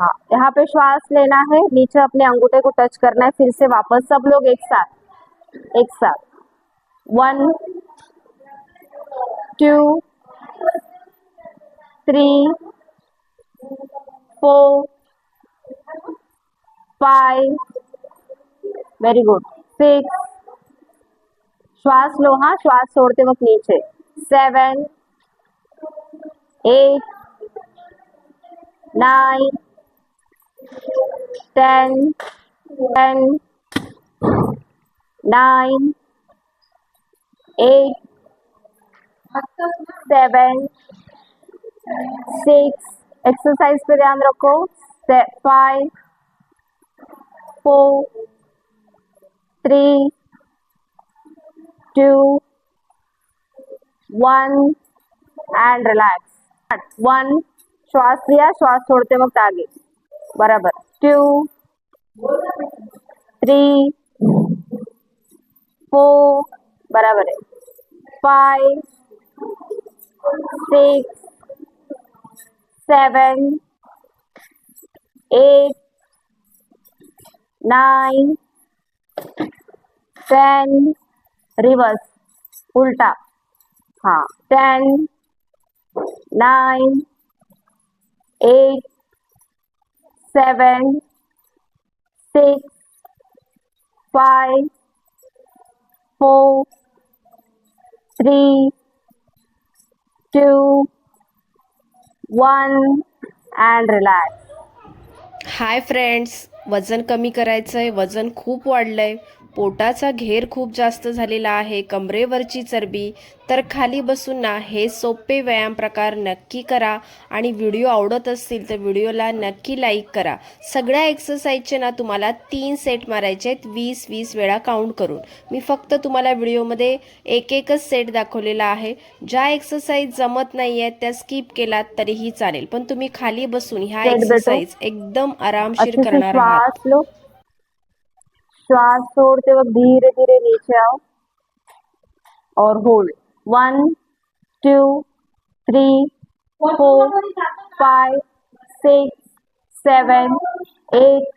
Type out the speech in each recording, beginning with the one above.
हाँ यहाँ पे श्वास लेना है, नीचे अपने अंगूठे को टच करना है, फिर से वापस सब लोग एक साथ एक साथ। One two three four five very good six श्वास लो हाँ श्वास छोड़ते वक्त नीचे। Seven eight nine ten ten nine eight seven six exercise पे ध्यान रखो. Five four three two one and relax one श्वास लिया. श्वास छोड़ते वक्त आगे. बराबर। टू थ्री फोर बराबर है। Five six seven eight nine ten reverse उल्टा। हाँ ten nine seven, six, five, four, three, two, one, and relax. Hi friends वजन कमी करायचं आहे वजन खूप वाढलं आहे पोटाचा घेर खूप जास्त झालेला आहे कमरेवरची चरबी. तर खाली बसून ना हे सोपे व्यायाम प्रकार नक्की करा आणि व्हिडिओ आवडत असतील तर व्हिडिओला नक्की लाईक करा. सगळ्या एक्सरसाइजचे ना तुम्हाला तीन सेट मारायचे आहेत वीस वीस वेळा काउंट करून. मी फक्त तुम्हाला व्हिडिओमध्ये एक एकच सेट दाखवलेला आहे. ज्या एक्सरसाइज जमत नाही आहेत त्या स्किप केलात तरीही चालेल. पण तुम्ही खाली बसून ह्या. एक्सरसाइज एकदम आरामशीर करणार आहात. श्वास छोड़ते वक्त धीरे धीरे नीचे आओ और hold one two three four five six seven eight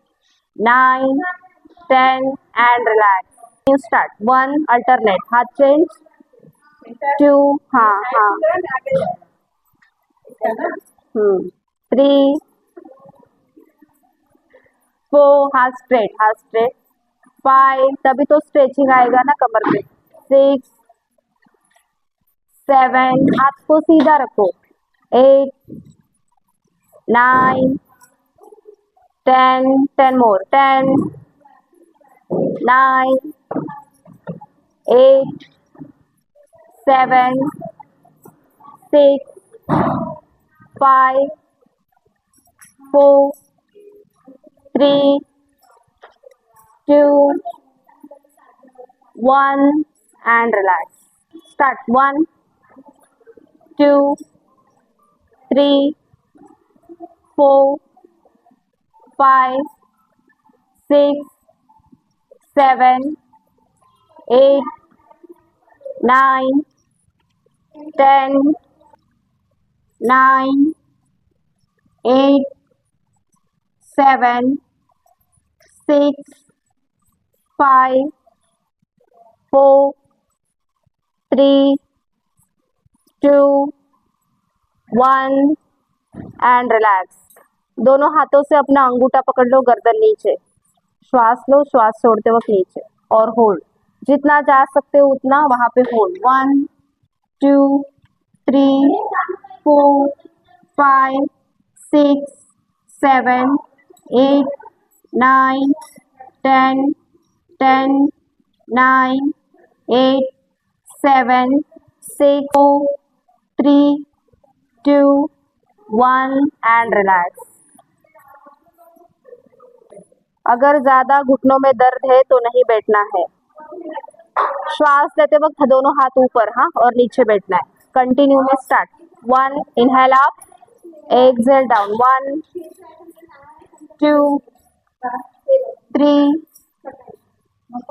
nine ten and relax you start one alternate हाथ चेंज टू हाँ हाँ थ्री फोर हाथ स्ट्रेट हाथ स्ट्रेट फाइव तभी तो स्ट्रेचिंग आएगा ना कमर पे। सिक्स सेवन हाथ को सीधा रखो। Eight nine ten ten more ten nine eight seven six five four three, two, one, and relax. Start one, two, three, four, five, six, seven, eight, nine, ten, nine, eight, seven, six, five four three two one and relax दोनों हाथों से अपना अंगूठा पकड़ लो, गर्दन नीचे। श्वास लो, श्वास छोड़ते वक्त नीचे। और होल्ड जितना जा सकते हो उतना वहाँ पे hold one two three four five six seven eight nine ten 10, 9, 8, 7, 6, 4, 3, 2, 1 and relax अगर ज़्यादा घुटनों में दर्द है तो नहीं बैठना है। श्वास लेते वक्त दोनों हाथ ऊपर हाँ और नीचे बैठना है। कंटिन्यू में start one inhale up exhale down one two three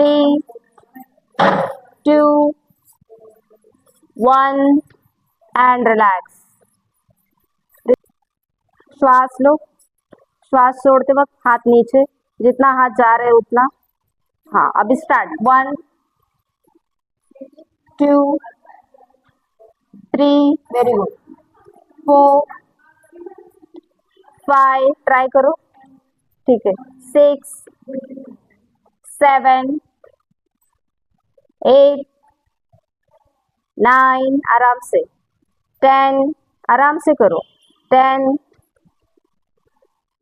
three, two, one, and relax. श्वास लो। श्वास छोड़ते वक्त हाथ नीचे। जितना हाथ जा रहे उतना। हाँ अब start one two three very good four five try करो। ठीक है। सिक्स सेवन एट नाइन आराम से। टेन आराम से करो। टेन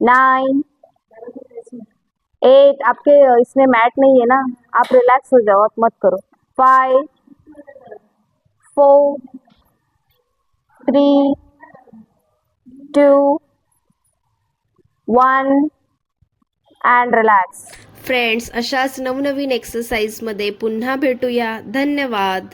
नाइन एट आपके इसमें मैट नहीं है ना। आप रिलैक्स हो जाओ मत करो। Five four three two one and relax friends अशाच नवनवीन एक्सरसाइजमध्ये पुन्हा भेटूया. धन्यवाद.